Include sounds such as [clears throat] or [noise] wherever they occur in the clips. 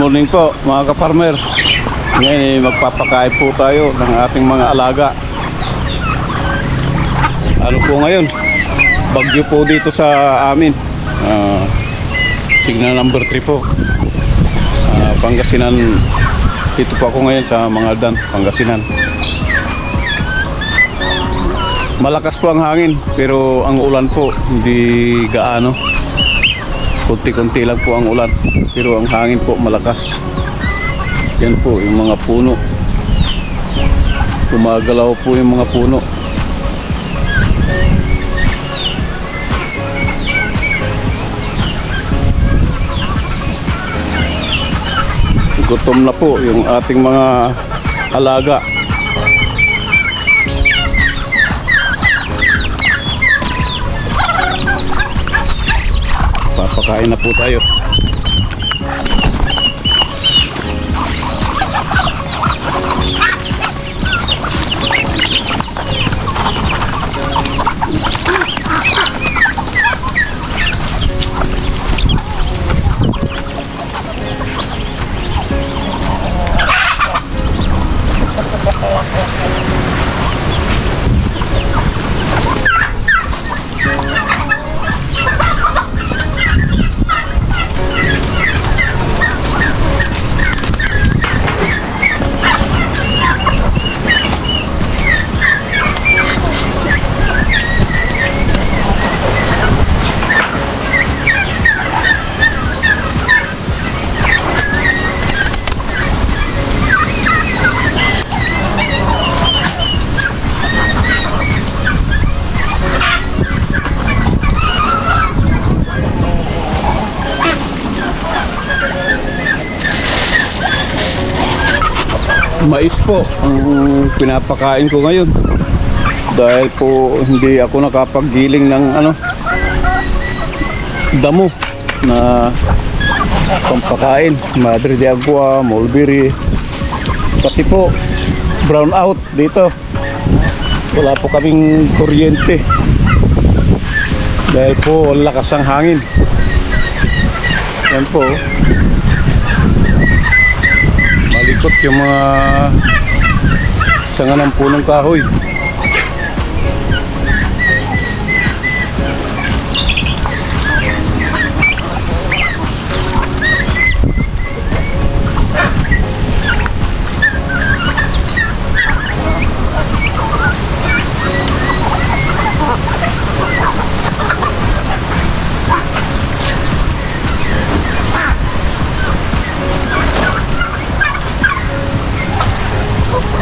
morning po mga ka-farmer. Ngayon eh, magpapakain po tayo ng ating mga alaga. Ano po ngayon? Bagyo po dito sa amin. Ah, signal number 3 po. Ah, Pangasinan. Dito po ako ngayon sa Mangaldan, Pangasinan. Malakas po ang hangin pero ang ulan po hindi gaano. Kunti-kunti lang po ang ulan pero ang hangin po malakas. Yan po yung mga puno. Gumagalaw po yung mga puno. Gutom na po yung ating mga alaga. Papakain na po tayo. Mais po ang pinapakain ko ngayon. Dahil po hindi ako nakapaggiling ng ano damo na pampakain. Madre de Agua, Mulberry. Kasi po brown out dito. Wala po kaming kuryente. Dahil po lakas ang hangin. Yan po. Malikot yung mga sanga ng punong kahoy.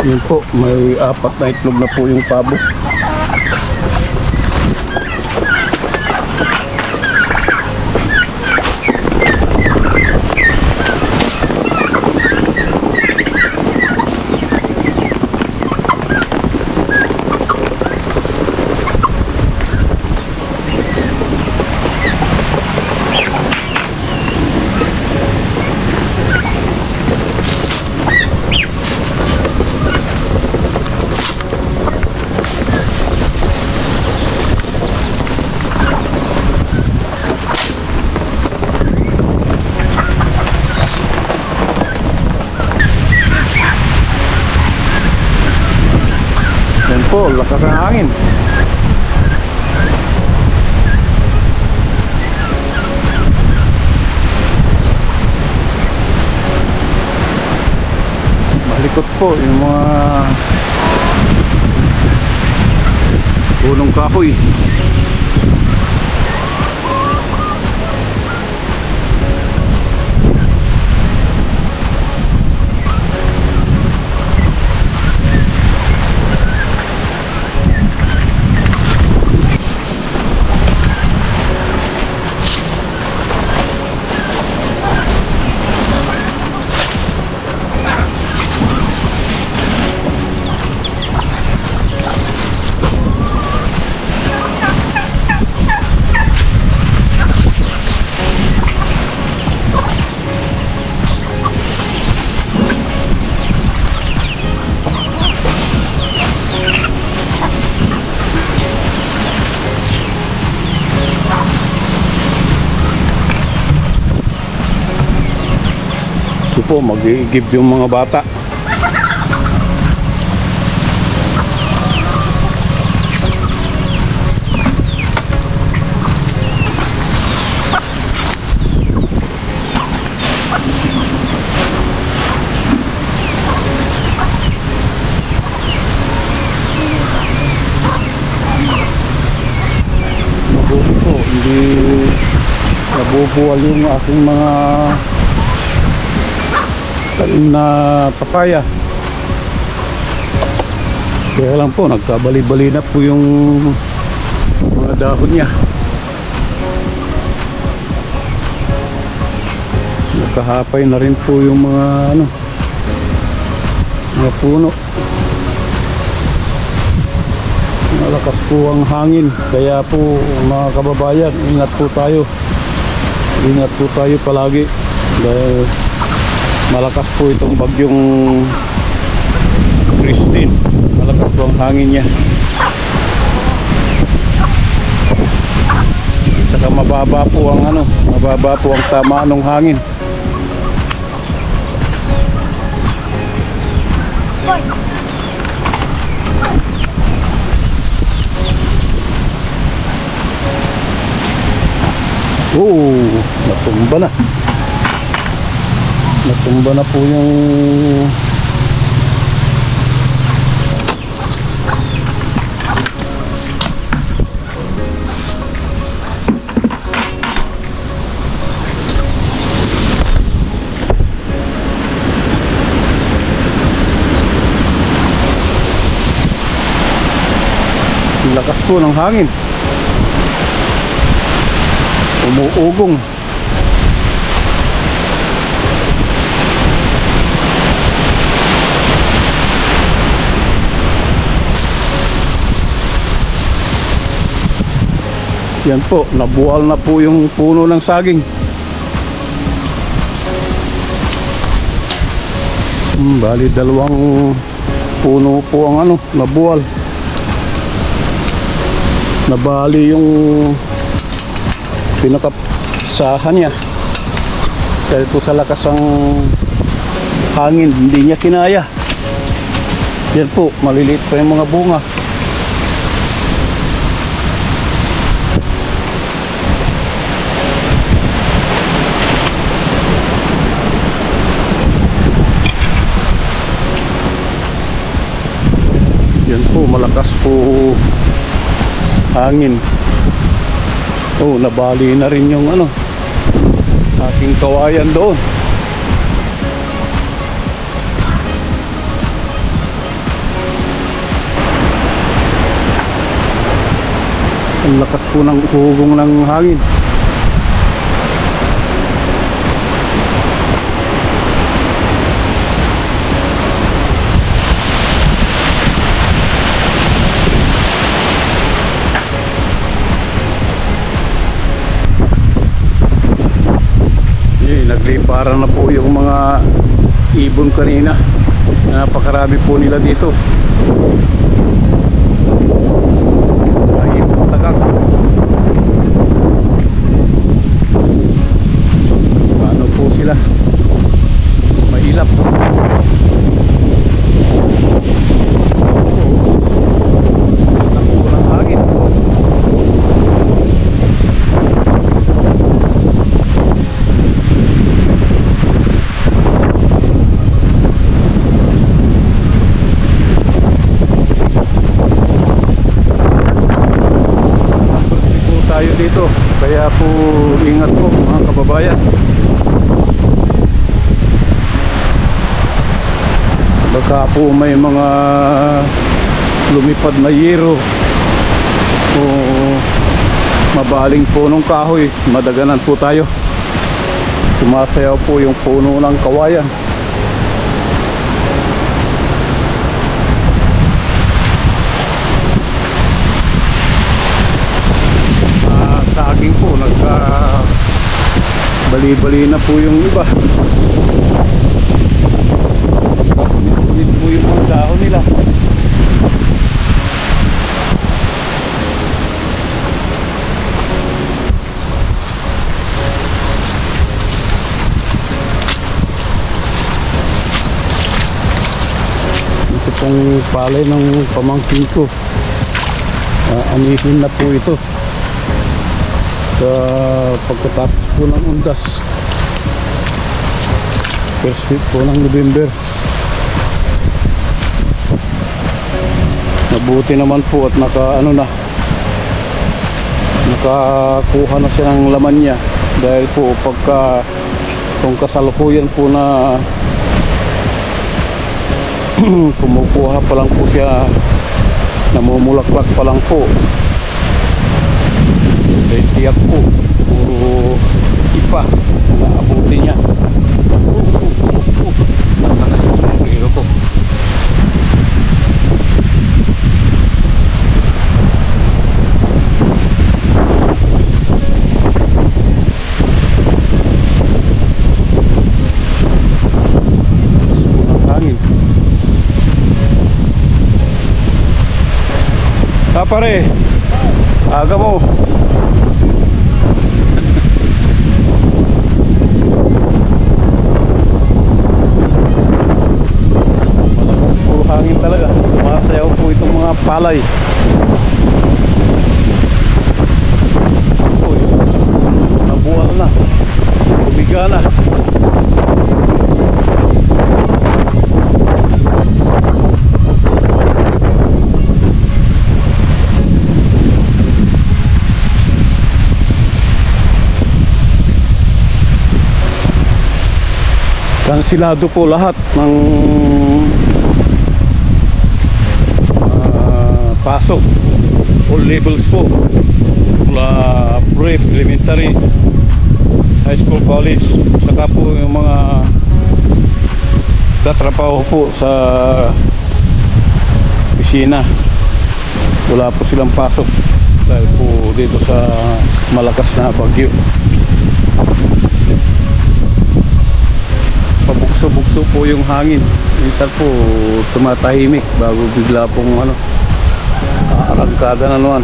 Yun po, may apat na itlog na po yung pabo. Po, lakas ng hangin. Malikot po yung mga punong kahoy. Po, mag-give yung mga bata. Mabuti po, hindi nabubuwal yung aking mga na papaya. Kaya lang po, nagkabali-bali na po yung mga dahon niya. Nakahapay na rin po yung mga ano, mga puno. Malakas po ang hangin. Kaya po mga kababayan, ingat po tayo. Ingat po tayo palagi. Dahil malakas po itong bagyong Christine. Malakas po ang hangin niya. Saka mababa po ang ano, mababa po ang tama ng hangin. Oo, natumba na. Natumba na po yung lakas po ng hangin. Umuugong. Yan po, nabuwal na po yung puno ng saging. Hmm, bali dalawang puno po ang ano, nabuwal. Nabali yung pinakasahan niya. Dahil po sa lakas ng hangin, hindi niya kinaya. Yan po, maliliit pa yung mga bunga. Yan po, malakas po hangin. Oh, nabali na rin yung ano, aking kawayan doon. Ang lakas po ng hugong ng hangin. Nagliparan na po yung mga ibon kanina. Napakarami po nila dito. Mga ibon tagak. Paano po sila? Mahilap. Lakas po ng hangin. Hindi po tayo dito. Kaya po ingat po mga kababayan. Baka po may mga lumipad na yero o mabaling punong kahoy. Madaganan po tayo. Sumasayaw po yung puno ng kawayan. Ah, saging po nagka bali-bali na po yung iba Ngunit po yung mga dahon nila. Ito pong palay ng pamangkin ko. Ah, uh, anihin na po ito sa pagkatapos po ng undas. First week po ng November. Mabuti naman po at naka ano na nakakuha na siya ng laman niya. Dahil po pagka kung kasalukuyan po na [clears throat] kumukuha pa lang po siya namumulaklak pa lang po. Eh tiyak po puro ipa naabuti niya Uy, nabuwal na. Tumiga na. Kansilado po lahat ng pasok. All levels po. Mula prep, elementary, high school, college. Saka po yung mga tatrapaho po sa pisina. Wala po silang pasok dahil po dito sa malakas na bagyo. pabukso-bukso po yung hangin. Minsan po tumatahimik bago bigla pong ano, arangkada na naman.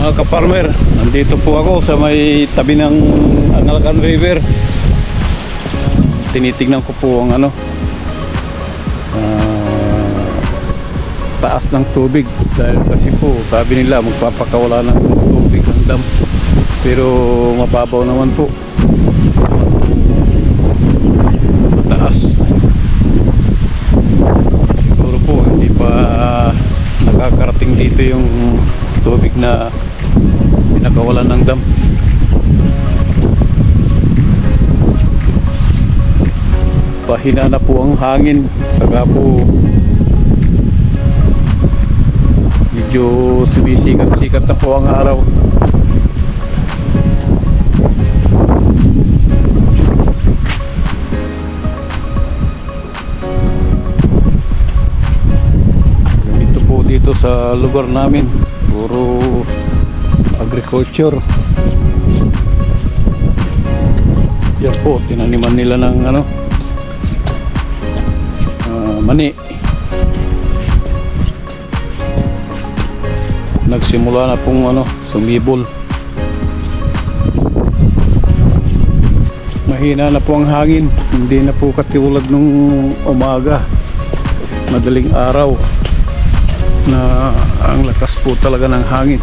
Mga kaparmer, nandito po ako sa may tabi ng Angalcan River. Tinitingnan ko po ang ano, ah, taas ng tubig dahil kasi po sabi nila magpapakawala ng tubig ang dam pero mababaw naman po dito yung tubig na pinakawalan ng dam. Pahina na po ang hangin. Saka po medyo sumisikat-sikat na po ang araw dito sa lugar namin. Puro agriculture. Yan po tinaniman nila ng ano ah, mani. Nagsimula na pong ano sumibol. Mahina na po ang hangin. Hindi na po katulad nung umaga. Madaling araw na ang lakas po talaga ng hangin.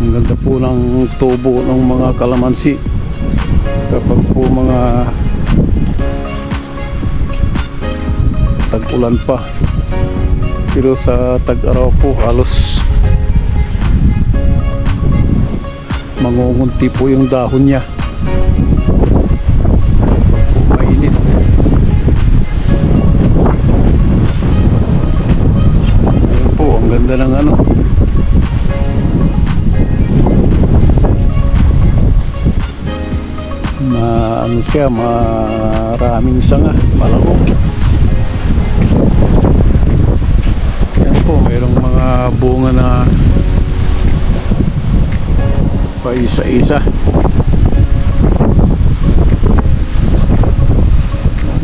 Ang ganda po ng tubo ng mga kalamansi. Kapag po mga tag-ulan pa. Pero sa tag-araw po halos mangungunti po yung dahon niya. Mainit. Ayun po ang ganda ng ano. Ma ano siya maraming sanga malako yan po mayroong mga bunga na pa isa-isa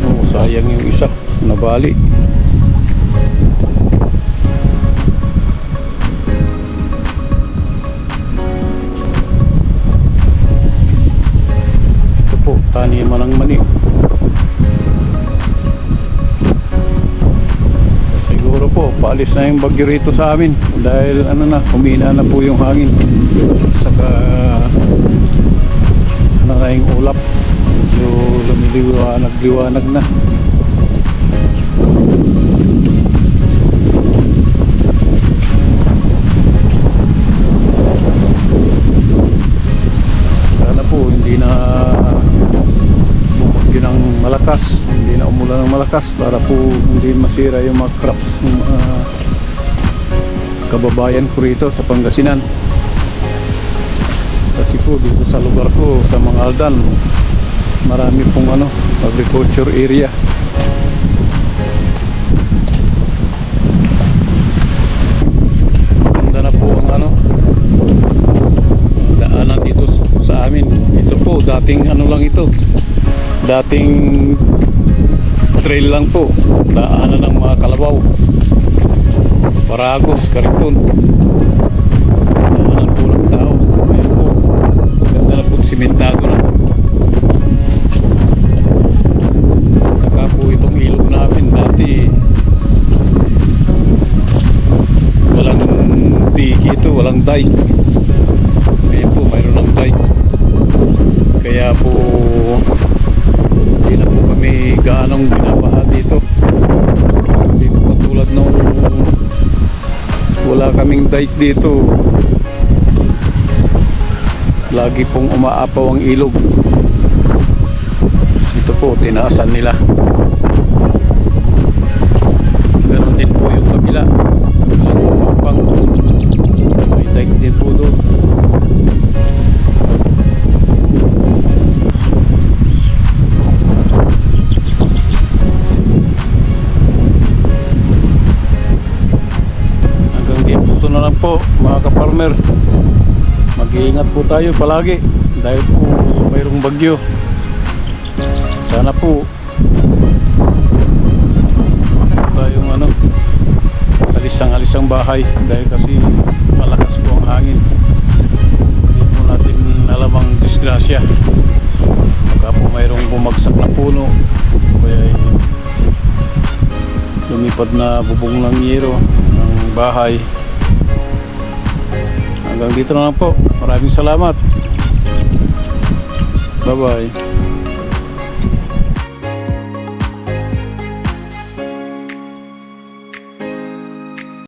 oh, sayang yung isa. Nabali. Ito po taniman ng mani. Po, paalis na yung bagyo rito sa amin dahil ano na, humina na po yung hangin. Saka ano na yung ulap. Yung lumiliwanag-liwanag na. Malakas para po hindi masira yung mga crops ng mga kababayan ko rito sa Pangasinan. Kasi po dito sa lugar ko, sa mga Aldan, marami pong ano, agriculture area. Maganda po ang ano, daanan dito sa amin. Ito po, dating ano lang ito. Dating trail lang po. Daanan ng mga kalabaw. Paragos, Kariton. Dito. Lagi pong umaapaw ang ilog. Ito po, tinaasan nila. Meron din po yung kabila. May dike din po doon. Po mga kaparmer. Mag-iingat po tayo palagi dahil po mayroong bagyo. Sana po tayong ano alisang-alis ang bahay dahil kasi malakas po ang hangin. Hindi po natin alam ang disgrasya. Baka po mayroong bumagsak na puno kaya ay lumipad na bubong ng yero ng bahay. Hanggang dito na lang po. Maraming salamat. Bye-bye.